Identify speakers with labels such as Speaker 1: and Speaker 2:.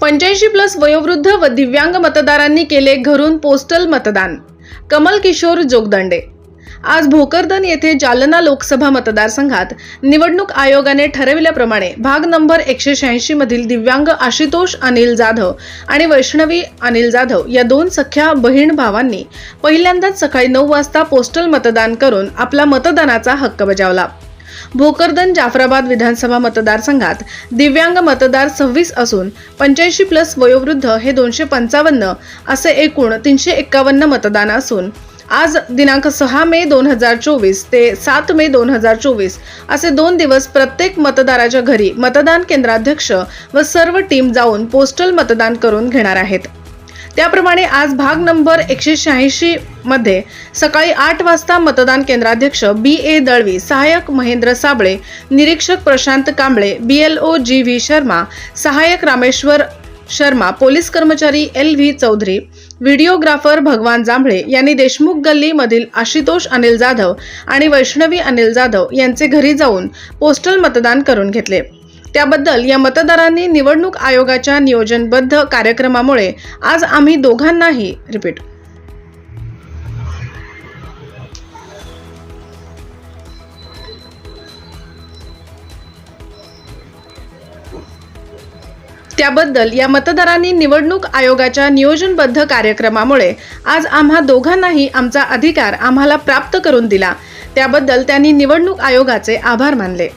Speaker 1: पंच्याऐंशी प्लस वयोवृद्ध व दिव्यांग मतदारांनी केले घरून पोस्टल मतदान. कमल किशोर जोगदंडे. आज भोकरदन येथे जालना लोकसभा मतदारसंघात निवडणूक आयोगाने ठरविल्याप्रमाणे भाग नंबर एकशे शहाऐंशी मधील दिव्यांग आशुतोष अनिल जाधव आणि वैष्णवी अनिल जाधव या दोन सख्या बहीण भावांनी पहिल्यांदाच सकाळी नऊ वाजता पोस्टल मतदान करून आपला मतदानाचा हक्क बजावला. भोकरदन जाफराबाद विधानसभा मतदारसंघात दिव्यांग मतदार सव्वीस असून पंच्याऐंशी प्लस वयोवृद्ध हे दोनशे पंचावन्न असे एकूण तीनशे एक्कावन्न मतदान असून आज दिनांक सहा मे दोन हजार चोवीस ते सात मे दोन हजार चोवीस असे दोन दिवस प्रत्येक मतदाराच्या घरी मतदान केंद्राध्यक्ष व सर्व टीम जाऊन पोस्टल मतदान करून घेणार आहेत. त्याप्रमाणे आज भाग नंबर एकशे शहाऐंशी मध्ये सकाळी आठ वाजता मतदान केंद्राध्यक्ष बी ए दळवी सहाय्यक महेंद्र साबळे निरीक्षक Prashant Kamble B L O G V Sharma सहाय्यक रामेश्वर शर्मा पोलीस कर्मचारी L V Chaudhari videographer Bhagwan Jambhale यांनी देशमुख गल्लीमधील आशुतोष अनिल जाधव आणि वैष्णवी अनिल जाधव यांचे घरी जाऊन पोस्टल मतदान करून घेतले. त्याबद्दल या मतदारांनी निवडणूक आयोगाच्या नियोजनबद्ध कार्यक्रमामुळे आज आम्ही दोघांनाही रिपीट. त्याबद्दल या मतदारांनी निवडणूक आयोगाच्या नियोजनबद्ध कार्यक्रमामुळे आज आम्हा दोघांनाही आमचा अधिकार आम्हाला प्राप्त करून दिला. त्याबद्दल त्यांनी निवडणूक आयोगाचे आभार मानले.